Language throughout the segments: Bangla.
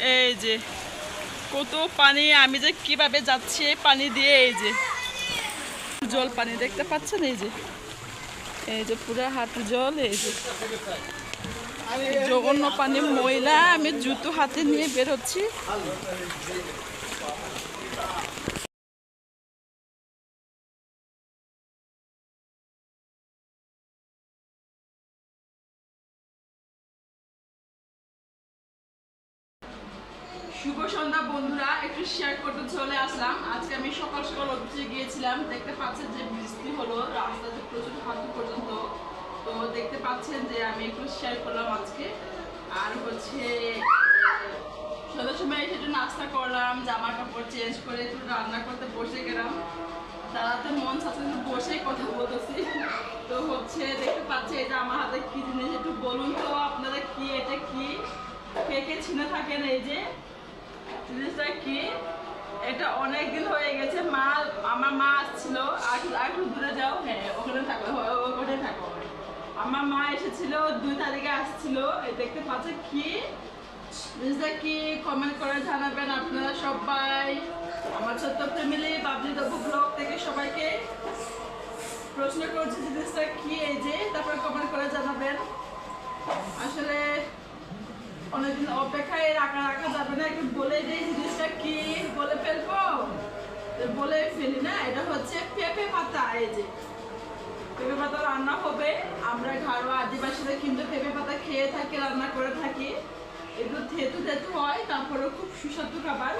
এই যে, কত পানি, আমি যে কীভাবে যাচ্ছি এই পানি দিয়ে, এই যে। জল পানি দেখতে পাচ্ছেন, এই যে। এই যে পুরো হাঁটু জল, এই যে। জঘন্য পানি ময়লা, আমি জুতো হাতে নিয়ে বেরোচ্ছি শুভ সন্ধ্যা বন্ধুরা, একটু শেয়ার করতে চলে আসলাম। আজকে আমি সকাল সকাল অফিসে গিয়েছিলাম, দেখতে পাচ্ছেন যে বৃষ্টি হলো, রাস্তাতে প্রচুর হাঁটু পর্যন্ত। তো দেখতে পাচ্ছেন যে আমি একটু শেয়ার করলাম আজকে। আর হচ্ছে, সন্ধ্যার সময় এসে একটু নাস্তা করলাম, জামা কাপড় চেঞ্জ করে একটু রান্না করতে বসে গেলাম। দাঁড়াতে মন চাচ্ছে একটু বসেই কথা বলতেছি। তো হচ্ছে, দেখতে পাচ্ছি এটা আমার হাতে কি জিনিস, একটু বলুন তো আপনারা কি, এটা কি? কে কে ছিনে থাকেন এই যে? জিনিসটা কি? এটা অনেক দিন হয়ে গেছে, মা, আমার মা আসছিল, আর একটু- দূরে যাও। হ্যাঁ ওখানে থাকো ওখানে থাকো। আমার মা এসেছিল, দুই তারিখে আসছিল। দেখতে পাচ্ছে কি? জিনিসটা কি? কমেন্ট করে জানাবেন আপনারা সবাই। আমার ছোট্ট ফ্যামিলি বাবলি দেবু ব্লগ থেকে সবাইকে প্রশ্ন করছি জিনিসটা কি এই যে? তারপর কমেন্ট করে জানাবেন। আসলে অনেকদিন অপেক্ষায় রাখা রাখা যাবে না, একটু বলে দিই জিনিসটা কি? বলে ফেলব? বলে ফেলি না, এটা হচ্ছে পেঁপে পাতা, এই যে। পেঁপে পাতা রান্না হবে, আমরা ঘরোয়া আদিবাসীরা কিন্তু পেঁপে পাতা খেয়ে থাকি, রান্না করে থাকি। একটু থেতু থেতু হয় তারপরে খুব সুস্বাদু খাবার।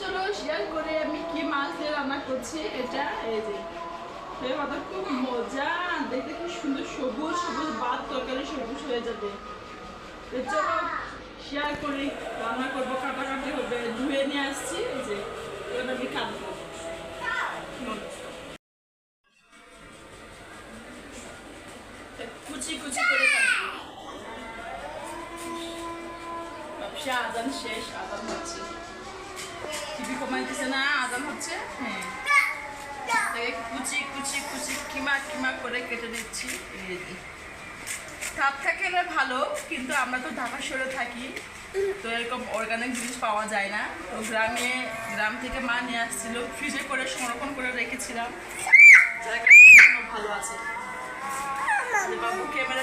চলো শেয়ার করে আমি কি মাছ দিয়ে রান্না করছি, এটা, এই যে। পেঁপে পাতা খুব মজা, দেখতে কি সুন্দর, সবুজ সবুজ ভাত তরকারি সবুজ হয়ে যাবে। চলো শেয়ার করি রান্না করব, কাটাকাটি হবে, ধুয়ে নিয়ে আসছি, এই যে, এবার কাটবো কুচি কুচি করে কাটবো। শেষ, আদান হচ্ছে। না, আদান হচ্ছে? হ্যাঁ। কুচি কুচি কুচি কিমা কিমা করে কেটে নিচ্ছি, এই থাকে থাকলে ভালো কিন্তু আমরা তো ঢাকা শহরে থাকি তো এরকম অর্গানিক জিনিস পাওয়া যায় না। তো গ্রামে গ্রাম থেকে মা নিয়ে আসছিল ফ্রিজে করে সংরক্ষণ করে রেখেছিলাম। ভালো আছে। বাবু ক্যামেরা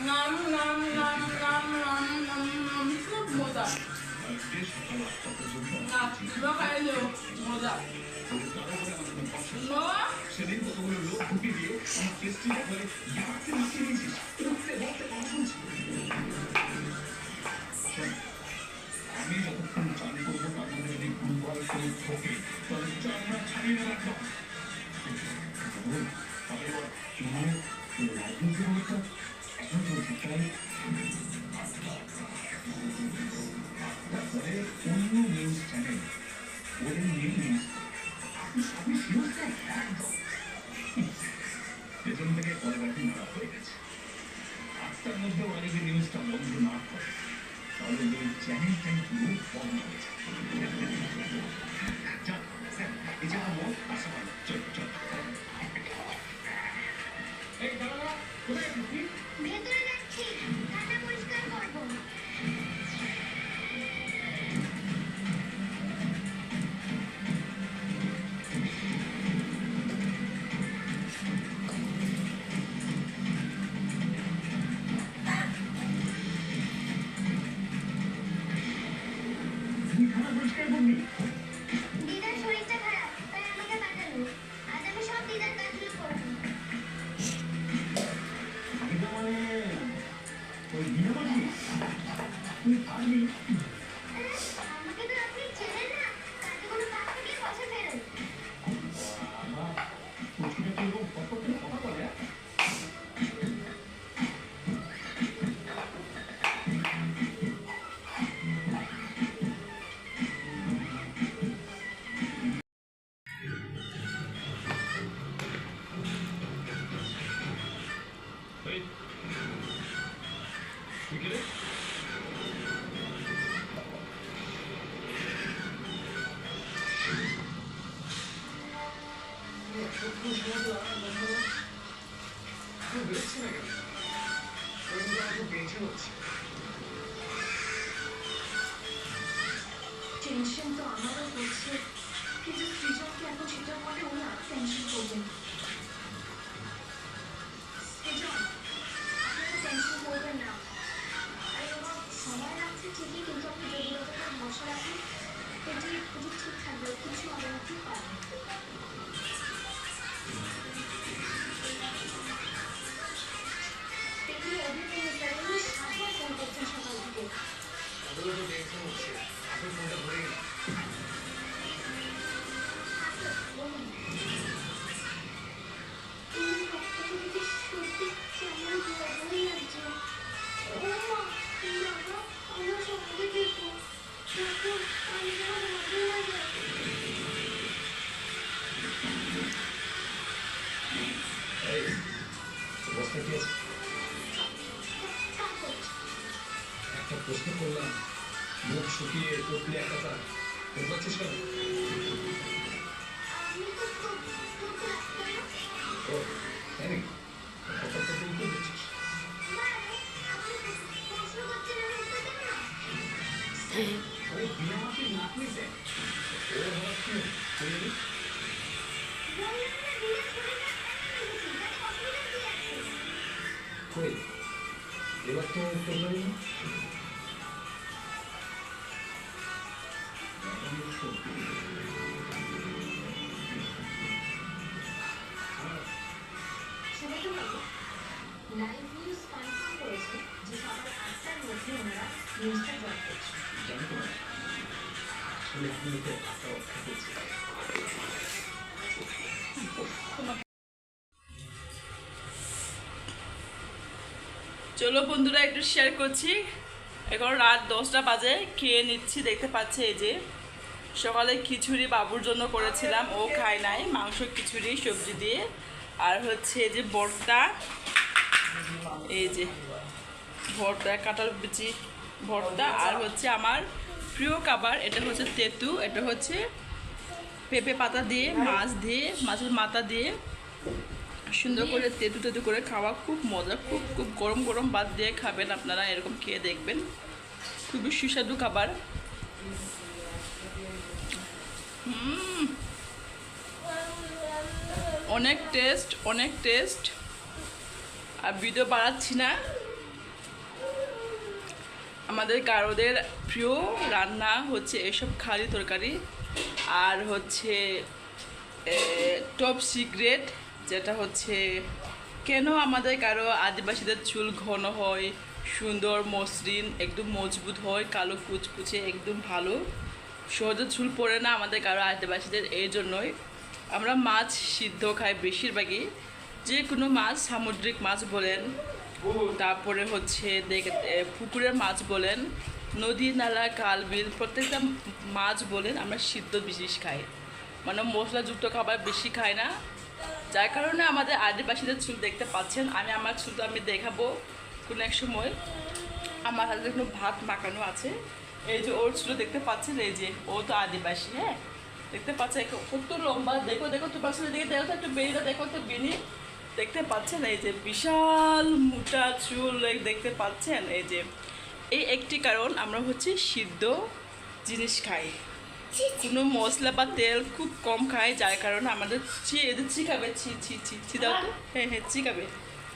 নাম নাম নাম নাম নাম নাম নাম, খুব মজা না তুমিও খাইলেও মজা No. আমি ¿Sí? Mm-hmm. টেনশন। তো আমারও হচ্ছে কিন্তু সৃজনকে এখন সেটা বলে উনি আর টেনশন করবেন মুখ শুকিয়ে টপলি এক কথা বলছিস কেন আমি তো তো তো ডাক্তার ও তাই নাকি কথা তো তুই উত্তর দিচ্ছিস মানে আপনি প্রশ্ন করছেন আমি উত্তর চলো বন্ধুরা, একটু শেয়ার করছি। এখন রাত দশটা বাজে, খেয়ে নিচ্ছি, দেখতে পাচ্ছে এই যে। সকালে খিচুড়ি বাবুর জন্য করেছিলাম, ও খায় নাই, মাংস, খিচুড়ি, সবজি দিয়ে। আর হচ্ছে যে ভর্তা, এই যে ভর্তা, কাঁঠাল বিচি ভর্তা, আর হচ্ছে আমার প্রিয় খাবার, এটা হচ্ছে তেঁতু, এটা হচ্ছে পেঁপে পাতা দিয়ে, মাছ দিয়ে, মাছের মাথা দিয়ে। সুন্দর করে তেতু তেতু করে খাওয়া, খুব মজা, খুব খুব গরম গরম বাদ দিয়ে খাবেন আপনারা, এরকম খেয়ে দেখবেন। খুবই সুস্বাদু খাবার। অনেক টেস্ট অনেক টেস্ট। আর ভিডিও বাড়াচ্ছি না। আমাদের কারোদের প্রিয় রান্না হচ্ছে এসব খালি তরকারি। আর হচ্ছে টপ সিক্রেট যেটা হচ্ছে, কেন আমাদের কারও আদিবাসীদের চুল ঘন হয়, সুন্দর মসৃণ, একদম মজবুত হয়, কালো কুচকুচে, একদম ভালো। সহজে চুল পড়ে না আমাদের কারও আদিবাসীদের এই জন্যই। আমরা মাছ সিদ্ধ খাই বেশিরভাগই। যে কোনো মাছ, সামুদ্রিক মাছ বলেন, তারপরে হচ্ছে পুকুরের মাছ বলেন, নদী, নালা কাল বিল প্রত্যেকটা মাছ বলেন আমরা সিদ্ধ বিশেষ খাই। মানে মশলাযুক্ত খাবার বেশি খাই না। যার কারণে আমাদের আদিবাসীদের চুল দেখতে পাচ্ছেন। আমি আমার চুল আমি দেখাবো কোনো এক সময়। আমার হাতে কোনো ভাত মাখানো আছে। এই যে ওর চুল দেখতে পাচ্ছেন? এই যে ও তো আদিবাসী হ্যাঁ? দেখতে পাচ্ছেন? এক- কত লম্বা। দেখো দেখো তো চুলের দিকে দেখো তো একটু বেরিয়ে দেখো তো বেনি দেখতে পাচ্ছেন? এই যে বিশাল মোটা চুল দেখতে পাচ্ছেন? এই যে এই একটি কারণ আমরা হচ্ছে সিদ্ধ জিনিস খাই। কোনো মশলা বা তেল খুব কম খাই যার কারণে আমাদের চি এদের চিকাবে ছি ছি ছি ছি দাও তো। হ্যাঁ। হ্যাঁ চিকাবে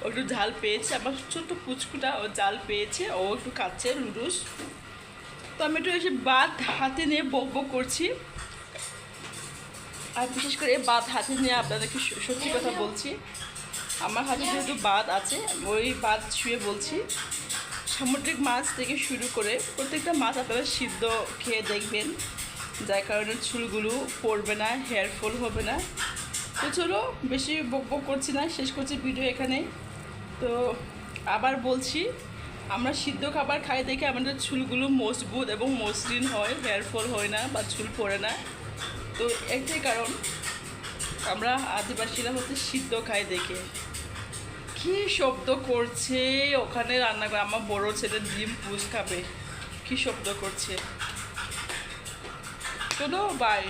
ও একটু ঝাল পেয়েছে আমার ছোট্ট পুচকুটা ও জাল পেয়েছে ও একটু খাচ্ছে লুডুস একটু এসে বাদ হাতে নিয়ে বক বক করছি। আর বিশেষ করে বাদ হাতে নিয়ে আপনাদেরকে সত্যি কথা বলছি। আমার হাতে যেহেতু বাদ আছে ওই বাদ শুয়ে বলছি। সামুদ্রিক মাছ থেকে শুরু করে প্রত্যেকটা মাছ আপনারা সিদ্ধ খেয়ে দেখবেন। যার কারণে চুলগুলো পড়বে না হেয়ার ফল হবে না। তো চলো, বেশি বক বক করছি না, শেষ করছি ভিডিও এখানে তো আবার বলছি আমরা সিদ্ধ খাবার খাই দেখে আমাদের চুলগুলো মজবুত এবং মসৃণ হয়, হেয়ার ফল হয় না বা চুল পড়ে না। তো একটাই কারণ, আমরা আদিবাসীরা হচ্ছে সিদ্ধ খাই দেখে। কি শব্দ করছে ওখানে রান্না করে? আমার বড় ছেলে ডিম পুষ খাবে। কি শব্দ করছে? চলো বাই